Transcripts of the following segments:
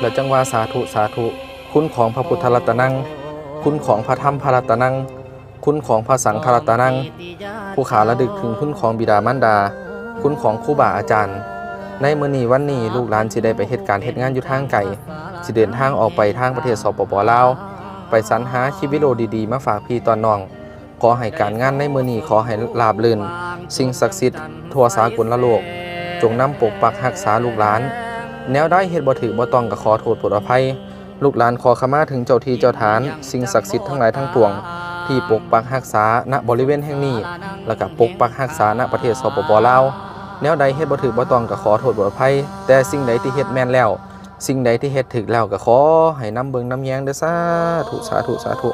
และจังว่าสาธุสาธุ คุณของพระพุทธรัตนัง คุณของพระธรรมพระรัตนัง คุณของพระสังฆรัตนัง ผู้ขาระดึกถึงคุณของบิดามารดา คุณของครูบาอาจารย์ ในมื้อนี้วันนี้ลูกหลานสิได้ไปเหตุการณ์เหตุงานอยู่ทางไกลสิเดินทางออกไปทางประเทศสปปลาวไปสรรหาคลิปวิดีโอดีๆ มาฝากพี่ตอนน้อง ขอให้การงานในมื้อนี้ขอให้ราบรื่น สิ่งศักดิ์สิทธิ์ทั่วสากลละโลก จงนำปกปักรักษาลูกหลาน แนวได้เฮ็ดบ่ถือบ่ต้องก็ขอโทษโปรดอภัย ลูกหลานขอขมาถึงเจ้าที่เจ้าฐาน สิ่งศักดิ์สิทธิ์ทั้งหลายทั้งปวง ที่ปกปักรักษาณบริเวณแห่งนี้ แล้วก็ปกปักรักษาณประเทศสปปลาวแนวใดเฮ็ดบ่ถือบ่ต้องก็ขอโทษบ่อภัย แต่สิ่งใดที่เฮ็ดแม่นแล้ว สิ่งใดที่เฮ็ดถึกแล้วก็ขอให้นำเบิงนำแยงเด้อสาธุสาธุสาธุ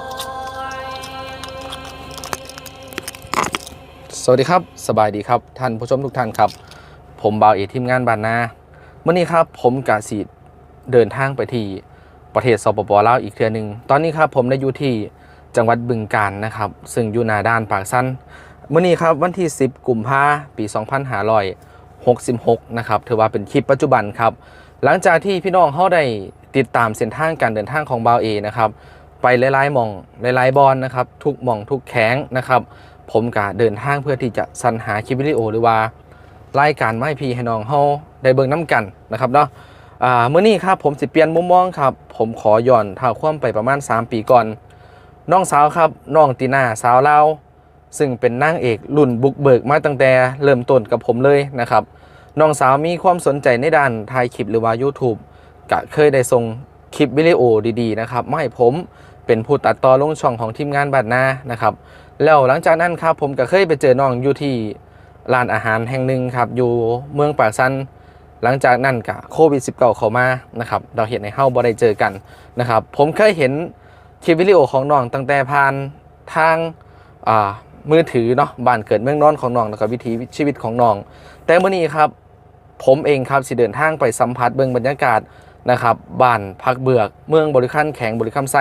สวัสดีครับ สบายดีครับ ท่านผู้ชมทุกท่านครับ ผมบ่าวเอกทีมงานบานนา วันนี้ครับผมกาสีเดินทางไปที่ประเทศสปปลาวอีกเทือหนึ่งตอนนี้ครับผมได้อยู่ที่จังหวัดบึงกาฬนะครับ ซึ่งอยู่หนาด้านปากสั้นมื่อนี้ครับวันที่ 10กุมภาปี 2566 นะครับถือว่าเป็นคลิปปัจจุบันครับ หลังจากที่พี่น้องเขาได้ติดตามเส้นทางการเดินทางของบาวเอนะครับไปหลายๆมองหลายๆบอลนะครับ ทุกมองทุกแข้งนะครับ ผมก็เดินทางเพื่อที่จะสรรหาคลิปวิดีโอหรือว่า รายการไม่พีให้น้องเฮาได้เบิ่งน้ำกันนะครับเนาะอ่าเมื่อนี้ครับผมสิเปลี่ยนมุมมองครับ ผมขอย้อนท้าความไปประมาณ 3 ปีก่อน น้องสาวครับน้องตีน่าสาวเล่าซึ่งเป็นนางเอกรุ่นบุกเบิกมาตั้งแต่เริ่มต้นกับผมเลยนะครับน้องสาวมีความสนใจในด้านถ่ายคลิปหรือว่า YouTube ก็เคยได้ส่งคลิปวิดีโอดีๆนะครับมาให้ผมเป็นผู้ตัดต่อลงช่องของทีมงานบัดหน้านะครับแล้วหลังจากนั้นครับผมก็เคยไปเจอน้องอยู่ที่ ร้านอาหารแห่งหนึ่งครับ อยู่เมืองปากซันหลังจากนั้นก็โควิด -19 เข้ามานะครับเราเห็นในเฮ้าบ่ได้เจอกันนะครับ ผมเคยเห็นคลิปวิดีโอของน้องตั้งแต่ผ่านทางมือถือเนาะบ้านเกิดเมืองนอนของน้องแล้วก็วิถีชีวิตของน้อง แต่เมื่อนี้ครับ ผมเองครับสิเดินทางไปสัมผัสเบื้องบรรยากาศนะครับบ้านพักเบือกเมืองบริคันแข็งบริคัมไซ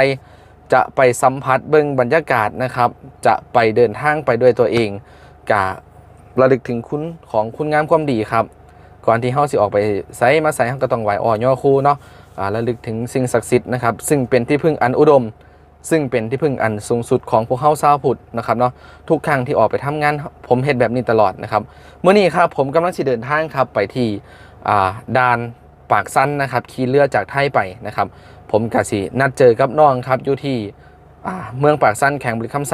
จะไปสัมผัสเบื้องบรรยากาศนะครับ จะไปเดินทางไปด้วยตัวเองกะ ระลึกถึงคุณของคุณงามความดีครับ ก่อนที่เฮาสิออกไปไซมาไซเฮาก็ต้องไหวอ่อย่อคูเนาะอ่าระลึกถึงสิ่งศักดิ์สิทธิ์นะครับ ซึ่งเป็นที่พึ่งอันอุดม ซึ่งเป็นที่พึ่งอันสูงสุดของพวกเฮาชาวพุทธนะครับเนาะทุกครั้งที่ออกไปทำงานผมเฮ็ดแบบนี้ตลอดนะครับเมื่อนี้ครับผมกำลังสิเดินทางครับไปที่อ่าด่านปากสั้นนะครับขี่เรือจากไทยไปนะครับ ผมกะสินัดเจอกับน้องครับอยู่ที่อ่าเมืองปากสั้นแข่งบริคำไซ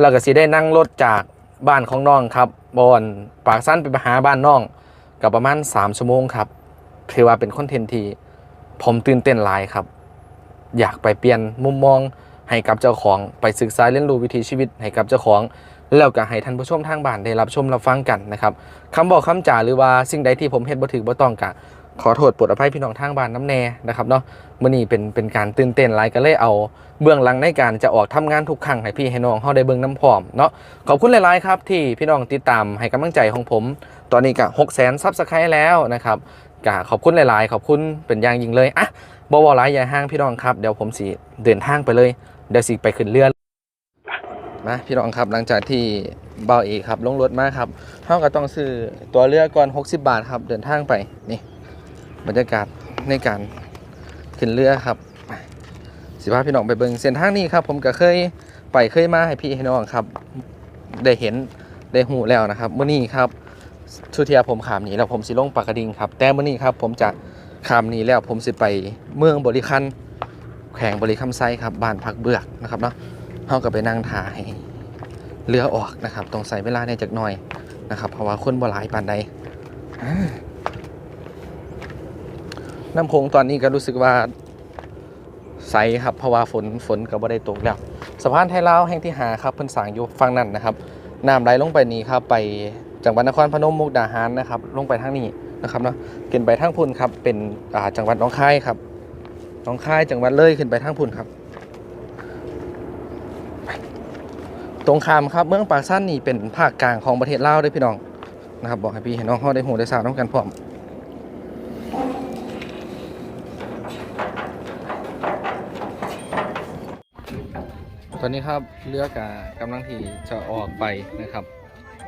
แล้วก็สิได้นั่งรถจาก บ้านของน้องครับบอนปากสั้นไปหาบ้านน้องกับประมาณ 3 ชั่วโมงครับถือว่าเป็นคอนเทนต์ที่ผมตื่นเต้นหลายครับ อยากไปเปลี่ยนมุมมองให้กับเจ้าของไปศึกษาเรียนรู้วิถีชีวิตให้กับเจ้าของ แล้วก็ให้ท่านผู้ชมทางบ้านได้รับชมรับฟังกันนะครับคำบอกคำจ่าหรือว่าสิ่งใดที่ผมเฮ็ดบ่ถือบ่ต้องกะ ขอโทษปรดอภัยพี่น้องทางบ้านน้ำแน่นะครับเนาะมื่อนี้เป็นเป็นการตื่นเต้นหลายก็เลยเอาเบื้องหลังในการจะออกทำงานทุกครั้งให้พี่ให้น้องเฮาได้เบิ่งน้ำพร้อมเนาะขอบคุณหลายๆครับที่พี่น้องติดตามให้กำลังใจของผม ตอนนี้ก็6 0 0 0 0ซับสไครต์แล้วนะครับก็ขอบคุณหลาย ๆ ขอบคุณเป็นอย่างยิ่งเลยอะบ่บ่หลายอย่าห่างพี่น้องครับเดี๋ยวผมสิเดินทางไปเลยเดี๋ยวสิไปขึ้นเรือมาพี่น้องครับหลังจากที่เบาเอกครับลงรถมาครับเฮาก็ต้องซื้อตัวเรือก่อน 60 บาทครับเดินทางไปนี่ บรรยากาศในการขึ้นเรือครับ สิพาพี่น้องไปเบิ่งเส้นทางนี้ครับ ผมก็เคยไปเคยมาให้พี่ให้น้องครับ ได้เห็นได้หูแล้วนะครับเมื้อนี้ครับชุเทียผมขามนี้แล้วผมสิลงปากกระดิ่งครับ แต่เมื้อนี้ครับ ผมจะขามนี้แล้วผมสิไปเมืองบริคันแขวงบริคัมไซครับบ้านพักเบือกนะครับเนาะเฮาก็ไปนั่งถ่ายเรือออกนะครับต้องใส่เวลาในจักหน่อยนะครับ เพราะว่าคนบ่หลายปานใด น้ำโขงตอนนี้ก็รู้สึกว่าใสครับเพราะว่าฝนฝนก็บ่ได้ตกแล้วสะพานไทยลาวแห่งที่หาครับเพิ่นสร้างอยู่ฝั่งนั้นนะครับน้ำไหลลงไปนี้ครับไปจังหวัดนครพนมมุกดาหารนะครับลงไปทางนี้นะครับเนาะขึ้นไปทางพุ่นครับเป็นจังหวัดน้องคายครับน้องคายจังหวัดเลยขึ้นไปทางพุ่นครับ ตรงขามครับเมืองปากสั้นนี่เป็นภาคกลางของประเทศลาวด้วยพี่น้องนะครับบอกให้พี่ให้น้องเฮาได้หูได้ทราบน้องกันพร้อม ตอนนี้ครับเรือกะกำลังที่จะออกไปนะครับ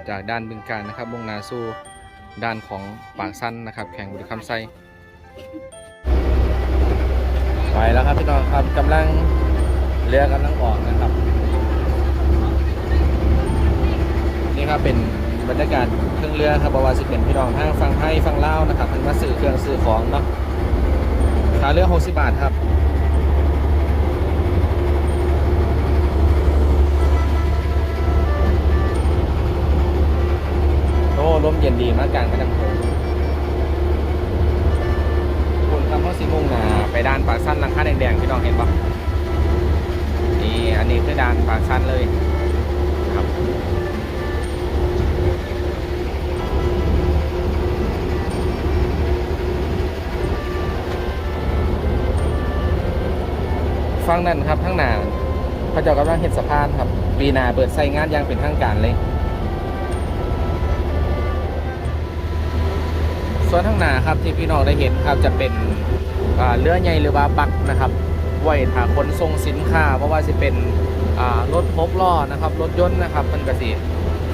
จากด้านบึงการนะครับมุ่งนาสู่ด้านของปากสั้นนะครับ แข่งบุรีคำไซไปแล้วครับพี่น้องครับกำลังเรือกำลังออกนะครับ นี่ครับเป็นบรรยากาศเครื่องเรือครับบว่าสิเป็นพี่น้องทางฟังไทยฟังเล่านะครับเพิ่นมาซื้อเครื่องซื้อของเนาะค่าเรือ 60 บาทครับ โอ้ลมเย็นดีมากกลางแม่น้ำโขงคุณคำว่าสิมุ่งหนาไปด้านปากสั้นลังค่าแดงๆพี่น้องเห็นปะนี่อันนี้คือด้านปากสั้นเลยครับฟังนั่นครับทั้งหนาพระเจ้ากำลังเห็นสะพานครับปีนาเปิดใส่งานอย่างเป็นทางการเลย ส่วนข้างหน้าครับที่พี่น้องได้เห็นครับจะเป็นเรือใหญ่หรือว่าบักนะครับไว้ถ้าขนส่งสินค้า เพราะว่าจะเป็นรถพกล้อนะครับรถยนต์นะครับมันก็สิ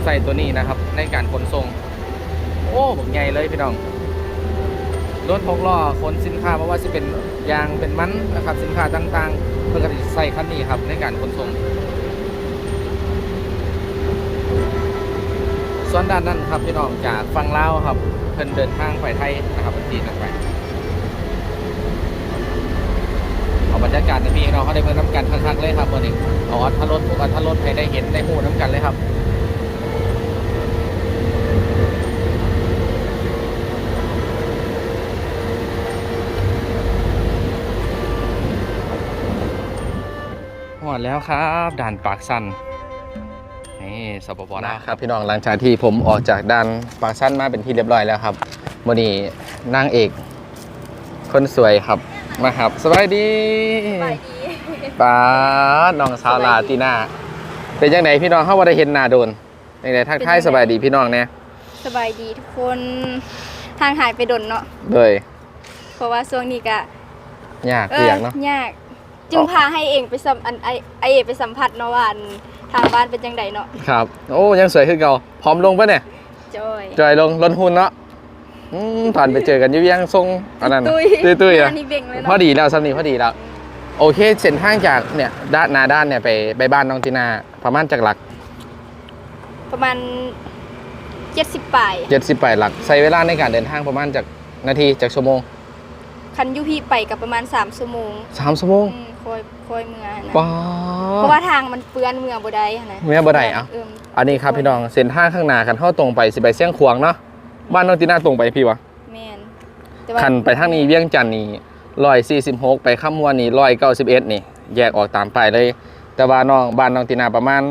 ใส่ตัวนี้นะครับ ในการขนส่งโอ้บักใหญ่เลยพี่น้องรถพกล้อขนสินค้าเพราะว่าจะเป็นยางเป็นมันนะครับ สินค้าต่างๆเพื่อก็สิใส่คันนี้ครับในการขนส่ง ส่วนด้านนั้นครับพี่น้องจากฝั่งลาวครับเพิ่นเดินทางไปไทยนะครับเป็นจีนกันไปเอาบรรยากาศในพี่น้องเขาได้เพิ่นน้ำกันคักๆเลยครับวันนี้เอาอัธรสพวกอัธรสให้ได้เห็นได้หูน้ำกันเลยครับหมดแล้วครับ ด่านปากสัน นี่สปปลาวครับพี่น้องหลังจากที่ผมออกจากด้านปากสั้นมาเป็นที่เรียบร้อยแล้วครับวันนี้นางเอก คนสวยครับมาครับสบายดีไปดีป้าดน้องสาวลาตีน่าเป็นยังไงพี่น้องเขาว่าได้เห็นหน้าโดนยังไงทักทายสบายดีพี่น้องเนี่ยสบายดีทุกคนทางหายไปดนเนาะโดยเพราะว่าช่วงนี้ก็ยากเปียกเนาะยาก จึงพาให้เองไปสัมอันไอไอเอไปสัมผัสเนาะว่าอันทางบ้านเป็นจังไดเนาะครับ โอ้ยังสวยขึ้นเก่าพร้อมลงปะเนี่ยจอยจอยลงลดหุ่นเนาะอืมผ่านไปเจอกันอยุ่ยังทรงอันนั้นน่ะตุยตุ้ยตุ้ยๆอะงานนี่เบ่งเลยพอเนาะดีแล้วสำนีพอดีแล้ว โอเคเส้นทางจากเนี่ยด้านหนาด้านเนี่ยไปไปบ้านน้องตินาประมาณจากหลักประมาณ70ปลาย70ไปหลักใช้เวลาในการเดินทางประมาณจากนาทีจากชั่วโมงคันอยูพี่ไปกับประมาณ3ชั่วโมง3ชั่วโมง อืม คอยคอยเมือนะป้าเพราะว่าทางมันเปื้อนเมือบ่ได้นะเมื่อบ่ได้อะเอิ่มอันนี้ครับพี่น้องเส้นทางข้างหน้าคันเข้าตรงไปสิไปเสี่ยงขวางเนาะบ้านน้องตินาตรงไปพี่วะแม่นแต่ว่าคันไปทางนี้เวียงจันทน์นี่ร้อยสี่สิบหกไปข้ามวนนี่ร้อยเก้าสิบเอ็ดนี่ แยกออกตามไปเลย แต่ว่าน้องบ้านน้องตินาประมาณ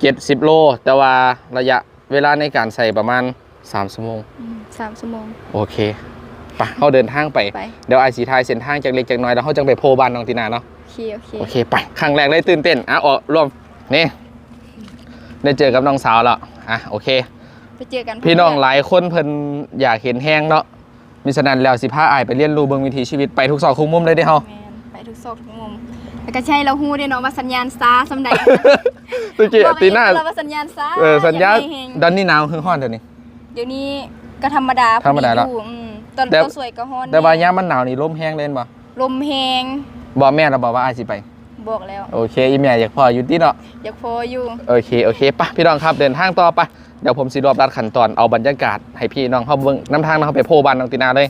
เจ็ดสิบโล แต่ว่าระยะเวลาในการใส่ประมาณสามชั่วโมงอืมสามชั่วโมง โอเคไปเขาเดินทางไปไป เดี๋ยวไอสีทายเส้นทางจากเล็กจากน้อยแล้วเขาจะไปโพบ้านน้องตินาเนาะโอ เคโอเค โอเคไปครั้งแรกเลยตื่นเต้นอะออกร่วมนี่ได้เจอกับน้องสาวแล้วอะโอเค ไปเจอกันพี่น้องหลายคนเพิ่นอยากเห็นแห้งเนาะมิฉะนั้นแล้วสิพาอายไปเรียนรู้เบิ่งวิถีชีวิตไปทุกซอกทุกมุมเลยเด้เฮาแม่นไปทุกซอกทุกมุมแล้วก็ใช่เราฮู้ได้เนาะว่าสัญญาณซาสำใดตุจิบอกตีหน้าเองตลอดว่าสัญญาณซาเออสัญญาณอย่ให้แฮงดอนนี่หนาวคือฮ้อนเดี๋ยวนี้เดี๋ยวนี้ก็ธรรมดาธรรมดาแล้วพออืมตอนแต่ตอนสวยก็ฮ้อนแต่ว่ายามมันหนาวนี่ลมแห้งเล่นบ่ลมแฮง บ่แม่เราบอกว่าอายสิไป บอกแล้ว โอเคอีแม่อยากพออยู่ติเนาะ อยากพออยู่ โอเค โอเคปะพี่น้องครับเดินทางต่อไปเดี๋ยวผมสิรวบรัดขั้นตอนเอาบรรยากาศให้พี่น้องเฮาเบิ่งนํทางเนาะเขาไปโพบ้านน้องตินาเลย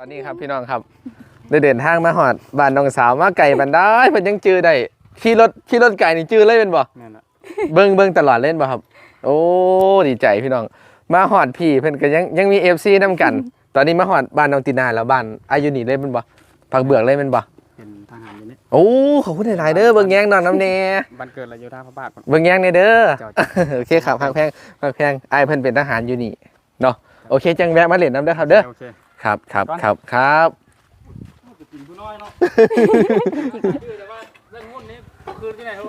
อนนี้ครับพี่น้องครับได้เดินทางมาหอดบ้านน้องสาวมาไก่บันได้เพิ่นยังจื้อได้ขี่รถขี่รถไก่นี่จื้อเลยเป็นบ่แม่นอะเบิ่งเบิ่งตลอดเล่นบ่ครับ โอ้ดีใจพี่น้อง มาหอดพี่เพิ่นก็ยังยังมี FC นํกัน ตอนนี้มาหอดบ้านน้องตินาแล้วบ้านอายุนี่เลยเป็นบ่ผักเบือกเลยเป็นบ่เป็นทหารอยู่นี่โอ้ขอบคุณหลายๆเด้อเบิ่งแยงนอนน้ำแน่บ้านเกิดเราอยู่ท่าพระบาทพุ่น เบิ่งแยงในเด้อเจ้าโอเคครับพักแพงพักแพงไอ้ายเพิ่นเป็นทหารอยู่นี่เนาะโอเคจังแวะมาเล่นน้ำเด้อครับเด้อ โอเค ครับครับครับครับกินผู้น้อยเนาะแต่ว่าเรื่องหุ้นนี้คืนที่ไหนเขา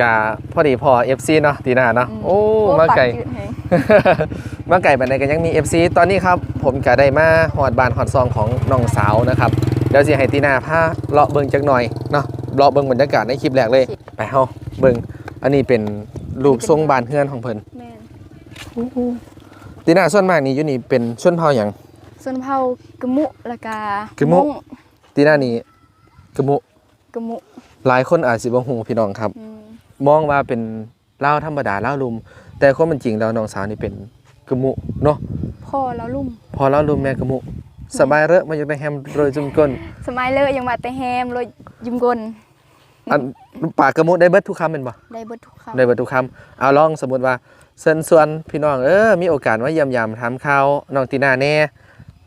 กาพอดีพอ FC เนาะตีหนาเนาะโอ้โอ้มาไก่ปจืดแฮงมาไก่บันไดก็ยังมี FC ตอนนี้ครับ ผมก็ได้มาหอดบานหอดซองของน้องสาวนะครับเดี๋ยวสิให้ตีหนาพาเลาะเบิ่งจักหน่อยเนาะเลาะเบิ่งบรรยากาศในคลิปแรกเลยไปเฮาเบิ่งอันนี้เป็นรูปทรงบานเฮือนของเพิ่นแม่น ตีหนาส่วนมากนี่อยู่นี่เป็นชนเผ่าหยังส่วนเผากะมุแล้วก็กะมุงตีหนานี่กะมุกะมุ หลายคนอาจสิบ่ฮู้พี่น้องครับอืมมองว่าเป็นเล่าวธรรมดาเล่าวลุม แต่ความเป็นจริงแล้วน้องสาวนี่เป็นกะมุเนาะพ่อแล้วลุ่มพอเล่าวลุมแม่กะมุสบายเรอะมาอยู่ในแฮมโรยจุ่มก้นสมัยเลอะยังมาแต่แฮมเลยยิ้มกลอันปากกะมุได้เบิดทุกคำเป็นบ่ได้เบิดทุกคำได้เบิดทุกคำเอาลองสมมุติว่า เชิญชวนพี่น้องเออมีโอกาสมาเยี่ยมยามถามข่าวน้องตีนาแน่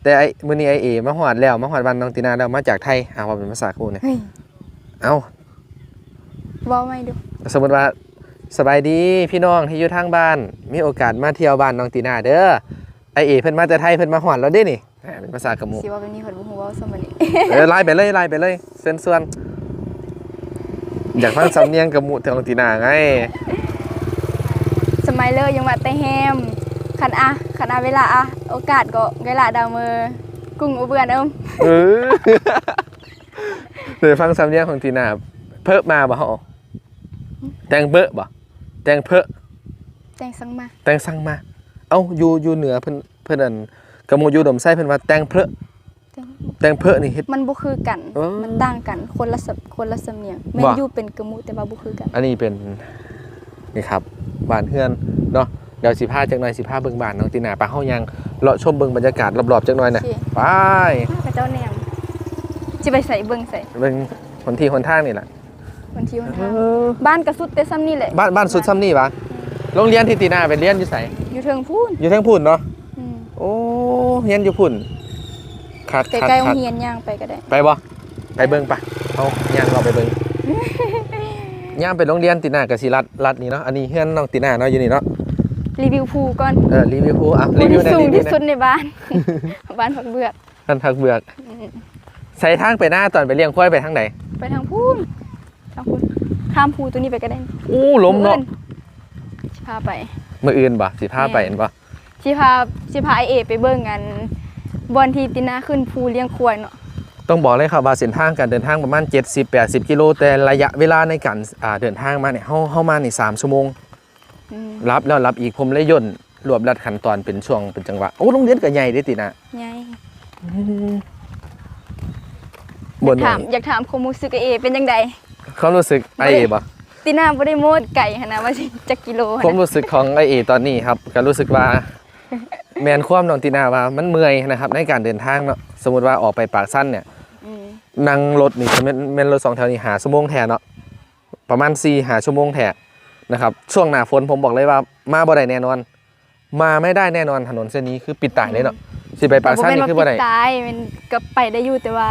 แต่ไอ้มื้อนี้ไอเอมาฮอดแล้วมาฮอดบ้านน้องตีนาแล้วมาจากไทยอ่าว่าเป็นภาษากูเนี่ยเฮ้ยเอ้าเว้าไม่ดูสมมุติว่าสบายดีพี่น้องที่อยู่ทางบ้าน มีโอกาสมาเที่ยวบ้านน้องตีนาเด้อไอเอเพิ่นมาแต่ไทยเพิ่นมาฮอดแล้วเด้นี่อ่าเป็นภาษากะมุสิว่าเป็นนี้เพิ่นบ่ฮู้เว้าซะมื้อนี้เออไล่ไปเลยไล่ไปเลยเส้นส่วนอยากฟังสำเนียงกระมุเทองตีนาไง สมัยเลอะยังมาแต่แฮมคันอะคันอะเวลาอะโอกาสก็เวลาดาวมือกุ้งอุเบือนเอิมเออเดี๋ยวฟังสำเนียงของตีนาเพิ่มมาบ่ฮะแตงเบอะบ่แตงเพอะแตงสังมาแตงสั่งมา เอ้าอยู่อยู่เหนือเพิ่นเพิ่นอันกระมุอยู่ดมไส้เพิ่นว่าแตงเพอะแตงแตงเพอะนี่เฮ็ดมันบ่คือกันเออมันต่างกันคนละสำคนละสำเนียงแม่นว่ะอยู่เป็นกระมุแต่ว่าบ่คือกัน อันนี้เป็นนี่ครับ บ้านเฮือนเนาะเดี๋ยวสิพาจักหน่อยสิพาเบิ่งบ้านน้องตีนาไปเฮายังเลาะชมเบิ่งบรรยากาศรอบๆจักหน่อยน่ะโอเคไปมากับเจ้าแนมสิไปใส่เบิ่งใส่เบิ่งคนที่คนทางนี่แหละวันที่วันทางบ้านกระสุดแต่ซ้ำนี่แหละบ้านบ้านสุดซ้ำนี่ปะโรงเรียนที่ตีนาเป็นเรียนอยู่ไสอยู่เทิงพูนอยู่เทั้งพุ่นเนาะอืมโอ้เรียนอยู่พุ่นขาดใกขาดล้ๆโรขาดงเรียนย่างไปก็ได้ ไปบ่ไปเบิ่งปะเอาย่างเราไปเบิ่ง ย่างไปโรงเรียนตีนากสิรัดรัดนี่เนาะอันนี้เฮือนน้องตีนาเนาะอยู่นี่เนาะรีวิวภูก่อนเออรีวิวพูอะภูรีวิวที่ในสูรีงวิวที่ในสุดในบ้าน บ้านผักเบือกท่านพักเบือกใส่ทางไปหน้าตอนไปเลี้ยงควายไปทางไหนไปทางพูนทางพูนข้ามภูตัวนี้ไปก็ได้อู้ล้มเนาะสิพาไป มื้ออื่นบ่สิพาไปเห็นบ่สิพาสิพาไอเอไปเบิ่งกันบอลที่ตินาขึ้นภูเลี้ยงควายเนาะ ต้องบอกเลยครับว่าเส้นทางการเดินทางประมาณ 70-80 กิโลแต่ระยะเวลาในการอ่าเดินทางมาเนี่ยเฮาเฮามานี่3ชั่วโมงอืมรับแล้วรับอีกผมเลยย่นรวบรัดขั้นตอนเป็นช่วงเป็นจังหวะโอ้โรงเรียนก็ใหญ่เด้ตินะไงบนถามอยากถามความรู้สึกไอเอ เป็นจังไดความรู้สึกไอบ่ได้เอบ่ตินาบ่ได้โมดไก่หั่นนะว่าสิจักกิโลหั่นความนะรู้สึกของไอเอตอนนี้ครับก็รู้สึกว่าแมนความน้องตีนาว่ามันเมื่อยนะครับในการเดินทางเนาะสมมติว่าออกไปปากสั้นเนี่ยอืม นั่งรถนี่แม่นแม่นรถสองแถวนี่หาชั่วโมงแทนเนาะประมาณ4หาชั่วโมงแทนนะครับช่วงหน้าฝนผมบอกเลยว่ามาบ่ได้แน่นอน มาไม่ได้แน่นอนถนนเส้นนี้คือปิดตายเลยเนาะสิไปปากสั้นนี่คือบ่ได้แต่ว่าปิตายมันก็ไปได้อยู่แต่ว่า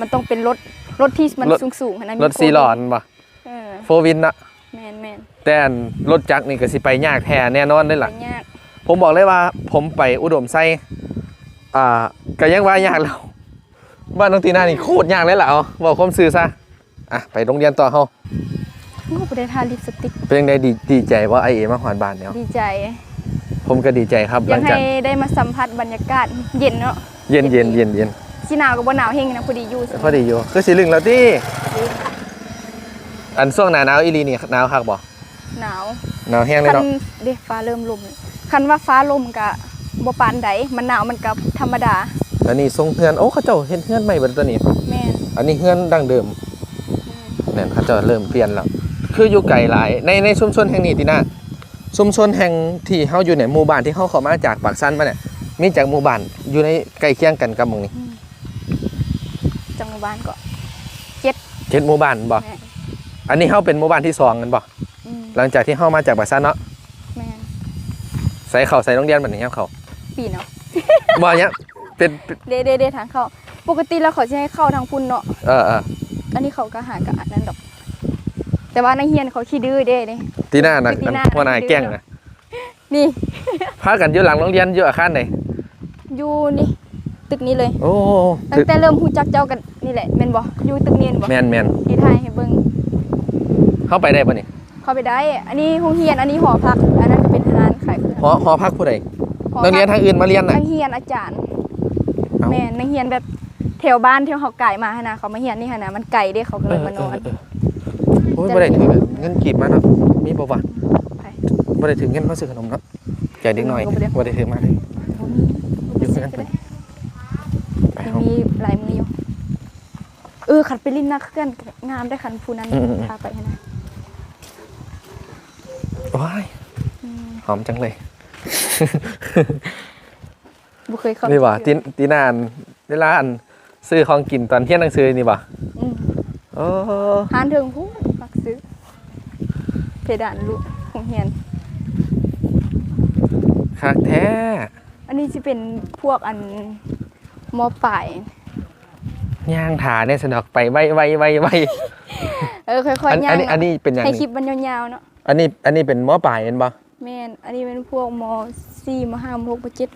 มันต้องเป็นรถรถที่มันรถสูงๆหั่นนะมีรถซีหลอนบ่เออโฟวินเนาะแม่นแม่นแต่อันรถจักรนี่ก็สิไปยากแท้แน่นอนเลยล่ะไปยากผมบอกเลยว่าผมไปอุดมไซอ่าก็ยังว่ายากแล้ว บ้านน้องตีนานี่โคตรยากเลยล่ะเอาบอกความซื่อซะอะไปโรงเรียนต่อเฮาโอ้บ่ได้ทาลิปสติก เป็นยังไงดีดีใจว่าไอเอมาหอนบ้านเนี่ยดีใจ ผมก็ดีใจครับหอลัยากงจากให้ได้มาสัมผัสบรรยากาศเย็นเนาะเย็นเย็นเย็นเย็นสิหนาวก็บ่หนาวเฮงนะพอดีอยู่พอดีอยู่คือสิลึงแล้วที่อันช่วงหน้าหนาวอีหลีนี่หนาวคักบ่หนาวหนาวแห้งเลยคันเนาะเด้ฟ้าเริ่มลมแล้วคันว่าฟ้าลมก็บ่ปานใดมันหนาวมันก็ธรรมดา อันนี้ทรงเฮือนโอ้เขาเจ้าเฮ็ดเฮือนใหม่เบิดตัวนี้ แม่นอันนี้เฮือนดั้งเดิมเนี่ยเขาเจะเริ่มเปลี่ยนแล้วคืออยู่ไกลหลายในในชุมชนแห่งนี้ตินะชุมชนแห่งที่เฮาอยู่เนี่ยหมู่บ้านที่เฮาเข้ามาจากปากซันมาเนี่ยมีจากหมู่บ้านอยู่ในใกล้เคียงกันกับหมู่นี้จังหมู่บ้านก็เจ็ดหมู่บ้านบ่แม่นอันนี้เฮาเป็นหมู่บ้านที่สองกันบ่อืมหลังจากที่เฮามาจากบาซ่านเนาะแม่นใส่เข้าใส่โรงเรียนบัดนี้ครับเขาปีเนาะบ่เนี้ย เป็นเป็นเดเดเดทางเข้า ปกติแล้วเขาจะให้เข้าทางพุ่นเนาะเออเอออันนี้เขาก็หากะอันนั้นดอก แต่ว่านักเรียนเขาขี้ดื้อเด้เด้ตีหน้านะตีหน้าหัวหน้าแกล้งนะนี่พากันอยู่หลังโรงเรียนอยู่อาคารไหนอยู่นี่ตึกนี้เลยโอ้ตั้งแต่เริ่มฮู้จักเจ้ากันนี่แหละแม่นบ่อยู่ตึกนี้เห็นบ่แมนแมนที่ถ่ายให้เบิ่งเข้าไปได้ปะนี่เข้าไปได้ อันนี้โรงเรียนอันนี้หอพัก อันนั้นเป็นร้านขายเครื่องหอหอพักผู้ใดหอนักเรียนทางอื่นมาเรียนน่ะนักเรียนอาจารย์เอ้า แม่นนักเรียนแบบแถวบ้านที่เขาไก่มาหั่นนะเขามาเรียนนี่หั่นนะมันไก่เด้เขาก็เลยมานอนโอ้ยบ่ได้ถือเงินกีบมาเนาะมีบ่วะไปบ่ได้ถือเงินมาซื้อขนมเนาะใหญ่เด็กหน่อยบ่ได้บ่ได้ถือมาเลยบ่มีอยู่เพื่อนบ่ไปยังเฮามีหลายมืออยู่เออขัดไปลิ้นนักเคลื่อนงามได้คันผู้นั้นอืมอืมพาไปหั่นนะว้ายอืมหอมจังเลย บ่เคยเข้านี่บ่ที่ตีตีหนานเวลาอันซื้อของกินตอนเที่ยงหนังสือนี่บ่อืมโอ้หานถึงผู้มักซื้อ เพดานลูกของเฮียนคักแท้ อันนี้สิเป็นพวกอันมอปลายย่างถาเนี่ยสนอกไปไวไวไวไวเออค่อยอันๆย่าอังนนี้อันนี้เป็นอย่างให้คลินี้ปมันยาวๆเนาะอันนี้อันนี้เป็นหมอปลายเห็นบ่แม่นอันนี้เป็นพวกมสี่มห้ามหกมเจ็ด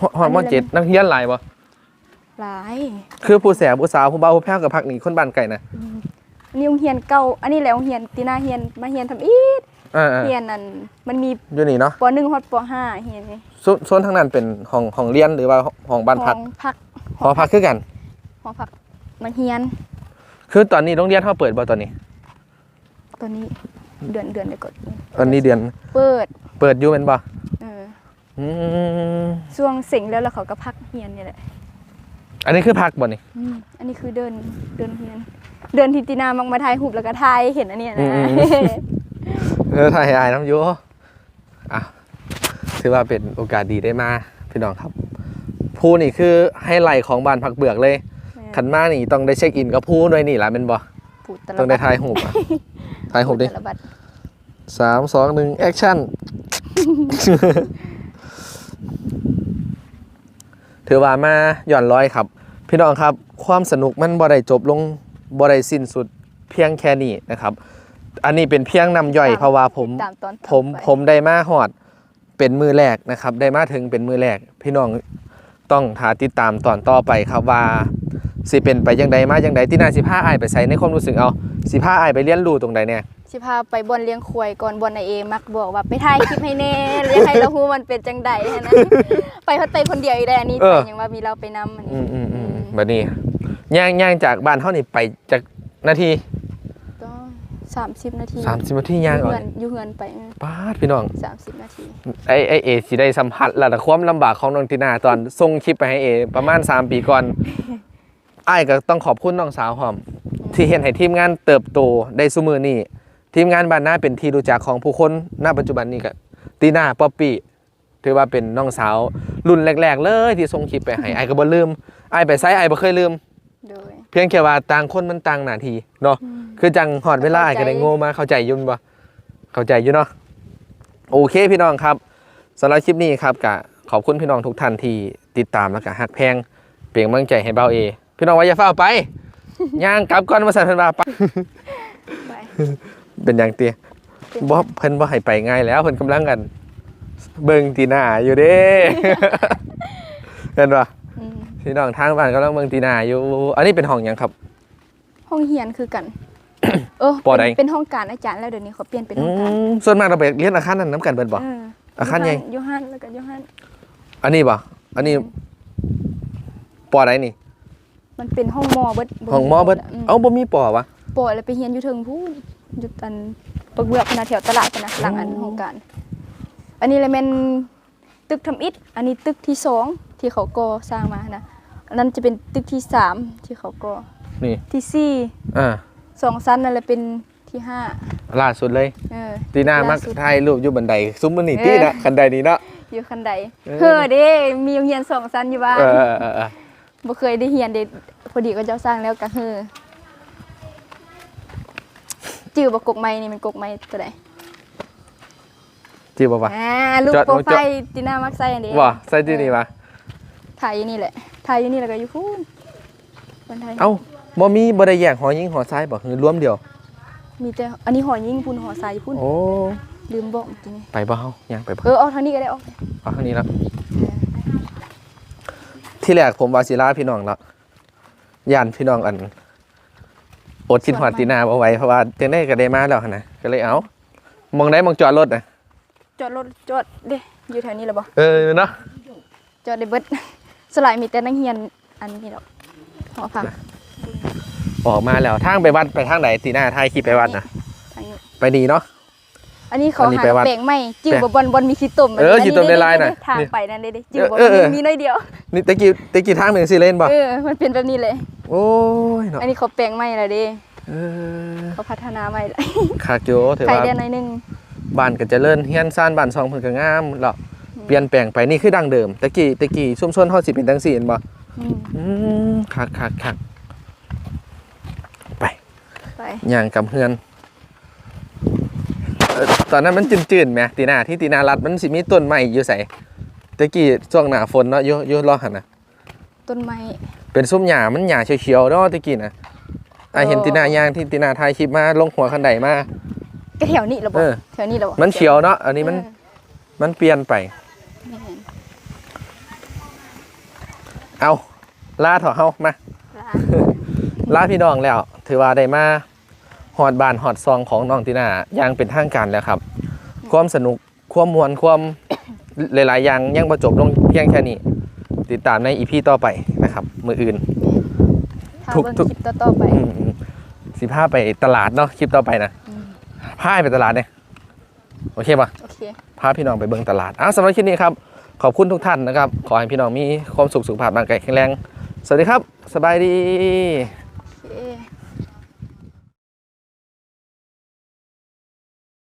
ฮอฮอดมอเจ็ดนักเรียนหลายบ่หลายคือผู้แสบผู้สาวผู้เบาผู้แพ้วกับพักหนีคนบ้านไก่นะอันนี้โรงเรียนเก่า อันนี้แหละโรงเรียนตีหนาเฮียนมาเฮียนทำอีกอ่าเฮียนนั่นมันมีๆอยู่นี่เนาะปหนึ่งฮอดปห้าเฮียนนี่โซนโซนทางนั้นเป็นห้องห้องเรียนหรือว่าห้องบ้านพักห้องพักหอพักคือกัน หอพักมันเฮียนคือตอนนี้โรงเรียนเขาเปิดบ่ตอนนี้ตอนนี้เดือนเดือนเดียวก่อนตอนนี้เดือนเปิดเปิดอยู่เป็นบ่เอออืม ช่วงเสงแล้วแล้วเขาก็พักเฮียนนี่แหละ อันนี้คือพักบ่นี่อืมอันนี้คือเดินเดินเฮียน เดินทิตินามังมาถ่ายหุบแล้วก็ถ่ายเห็นอันเนี้ยนะ เออถ่ายอายน้ำอยูอะถือว่าเป็นโอกาสดีได้มาพี่น้องครับ ภูนี่คือให้ไหลท์ของบ้านพักเบือกเลย ขันมานี่ต้องได้เช็คอินกับภูด้วยนี่ล่ะเป็นบ่ปูดตะต้องได้บัดถ่ายหูปอะถ่ายหูปดิตะบัดสามสองหนึ่งแอคชั่น ถือว่ามาหย่อนร้อยครับ พี่น้องครับความสนุกมันบ่ได้จบลงบ่ได้สิ้นสุดเพียงแค่นี้นะครับ อันนี้เป็นเพียงนำย่อยเพราะว่าผมตามตอนต่อผมไปผมได้มาหอดเป็นมือแรกนะครับ ได้มาถึงเป็นมือแรก พี่น้องต้องหาติดตามตอนต่อไปครับว่าสิเป็นไปยังใดมายังใดที่นาสิผ้าอายไปใส่ในความรู้สึกเอาสิผ้าอายไปเรียนรู้ตรงใดเนี่ย สิพาไปบอนเลี้ยงควายก่อนบอนนายเอมักบอกว่าไปถ่ายคลิปให้แน่อยากให้เราฮู้มันเป็นจังใดนะไปเขาไปคนเดียวอีได้อันนี้เอไปอยังว่ามีเราไปนำอันอืนี้มอืมอืมแบบนี้ย่างย่างจากบ้านเท่านี่ไปจากนาทีก็สามสิบนาทีสามสิบนาทีย่างอยู่เอาเฮือนอยู่เฮือนไปป้าดพี่น้องสามสิบนาทีไอไอเอสิได้สัมผัสระดับความลำบากของน้องตินาตอนส่งคลิปไปให้เอ ประมาณ3ปีก่อนไอ้ายก็ต้องขอบคุณน้องสาวหอม ที่เห็นให้ทีมงานเติบโตได้สุมือนี่ ทีมงานบ้านหน้าเป็นที่รู้จักของผู้คนณปัจจุบันนี้ก็ตีนาป๊อปปี้ถือว่าเป็นน้องสาวรุ่นแรก ๆ เลยที่ส่งคลิปไปให้ไอ้ายก็บ่ลืมไอ้ายไปไซไอ้ายบ่เคยลืม โดย เพียงแค่ว่าต่างคนมันต่างหน้าที่เนาะคือจังหอดเวลาอ้ายก็ได้โง่มาเข้าใจอยุ่นบ่เข้าใจอยู่เนาะโอเคพี่น้องครับสำหรับคลิปนี้ครับกะขอบคุณพี่น้องทุกท่านที่ติดตามแล้วก็ฮักแพง เปลี่ยนกำลังใจให้เบาเอ พี่น้องว่าอย่าเฝ้าไปย่างกลับก่อนมาสั่นเพิ่นว่าไปไป เป็นอย่างเตี้ยบ่เพิ่นบ่ให้ไปง่ายแล้วเพิ่นกำลังกัน เบิ่งตีหน้าอยู่เด้ เห็นป่ะอืมพี่น้องทางบ้านกำลังเบิ่งตีหน้าอยู่ อันนี้เป็นห้องหยังครับ ห้องเฮียนคือกัน เออปอใด เป็นเป็นห้องการอาจารย์แล้วเดี๋ยวนี้เขาเปลี่ยนเป็นอืห้องการมส่วนมากเราไปเรียนอาคารนั้นน้ำกันเบิ่นบ่ เอออาคารใหญ่ ยูฮันแล้วก็ยูฮันอันนี้บ่อันนี้ปอใดนี่ มันเป็นห้องมอเบิดห้องหมอเบิดมเอ้าบ่มีปอวะ ปอยแล้วไปเฮียนอยู่เทิงพูน อยู่ตันปักเบือกพนาแถวตลาดพนะหลังอันอ๋อโครงการ อันนี้เลยเป็นตึกทำอิฐอันนี้ตึกที่สองที่เขาก่อสร้างมานะอันนั้นจะเป็นตึกที่สามที่เขาก่อนี่ที่สี่อ่าสองชั้นนั่นเลยเป็นที่ห้าล่าสุดเลยเออตีหน้ามักล่าสุดถ่ายรูปอยู่บันไดซุ้มมันนี่เออตีนะคันใดนี้เนาะอยู่คันใดเออเฮ้อเด้มีโรงเรียนสองชั้นอยู่บ้านเออเออเออบ่เคยได้เรียนเด็พอดีก็เจ้าสร้างแล้วก็เฮ้อ จื่อบ่กกไม้นี่มันกกไม้ตัวใดจีบป่ะอ่าลูกจอดโปรไฟจอดล์ตีหน้ามักไซอันเด้ว่าใส่ที่นี่ปะถ่ายอยู่นี่แหละถ่ายอยู่นี่แล้วก็อยู่พูนคนไทยเอ้าบ่มีบ่ได้แยกหอยิงหอซ้ายบ่คือรวมเดียว มีแต่อันนี้หอยิงพุ่นหอทรายพุ่นโอ้ลืมบอกเมื่อกี้นี่ไปบ่เฮายังไปบ่เออเอาทางนี้ก็ได้ออกเอาข้างนี้แล้วที่แรกผมว่าสิลาพี่น้องแล้วย่านพี่น้องอัน อดคิดหอดตีนาเอาไว้เพราะว่าจังได้ก็ได้มาแล้วหั่นนะก็เลยเอามองได้มองจอดรถนะจอดรถจอดเด้อยู่แถวนี้แล้วบ่เออเนาะจอดได้เบิดสลายมีแต่นักเรียนอันนี้ดอกหอพักออกมาแล้วทางไปวัดไปทางไหนตีนาถ่ายคลิปไปวัดนะทางนี้ไปดีเนาะ อันนี้เขาอันนี้หาไปวัดแบ่งไม่จื้อบ่บอลบอลมีขี้ตุ่มเออขี้ตุ่มในลายน่ะทางนี่ไปนั่นเด้เด้จื้อบ่เออเออ มีน้อยเดียวนี่ตะกี้ตะกี้ทางหนึ่งสิเล่นบ่เออมันเป็นแบบนี้เลย โอ้ยเนาะอันนี้เขาแปลงไม่แล้วเด้เออเขาพัฒนาไม่แล้วคาโจถือใครว่าเด่นหน่อยหนึงบ้านก็เจริญเฮียนซ่านบ้านซองเพิ่นก็งามแล้วเปลี่ยนแปลงไปนี่คือดังเดิมตะกี้ตะกี้ชุมชนเฮาสิเป็นจังซี่เห็นบ่ อืมอืมคักคักคักไปไปย่างกับเฮือนเอ่อ ตอนนั้นมันจืดๆแหมตีหน้าที่ตีหนารัดมันสิมีต้นไม้อยู่ไสตะกี้ช่วงหน้าฝนเนาะอยู่อยู่รอหั่นน่ะต้นไม้เป็นซุ้มหญ้ามันหญ้าเขียวๆเนาะตะกี้น่ะอะเห็นโอ้ตีหน้าย่างที่ตีหน้าถ่ายคลิปมาลงหัวคันใดมาก็แถวนี้แล้วบ่เออแถวนี้แล้วบ่มันเขียวเนาะอันนี้มันเออมันเปลี่ยนไปแม่นเอาลาเถอะเฮามาร้านลาพี่น้องแล้ว ถือว่าได้มา หอดบานหอดซองของน้องตินาอย่างเป็นทางการแล้วครับ ความสนุกความมวลความหลายๆอย่างยังประจบลงเพียงแค่นี้ ติดตามในอีพีต่อไปนะครับ มืออื่น ถ้าทุกเบิ่งทุก คลิปต่อๆไป อืมๆสิพาไปตลาดเนาะคลิปต่อไปนะอืม พาไปตลาดเนี่ยโอเคปะ โอเค พาพี่น้องไปเบิ่งตลาดอ้าวสำหรับคลิปนี้ครับ ขอบคุณทุกท่านนะครับ ขอให้พี่น้องมีความสุขสุขภาพร่างกายแข็งแรง สวัสดีครับ สบายดี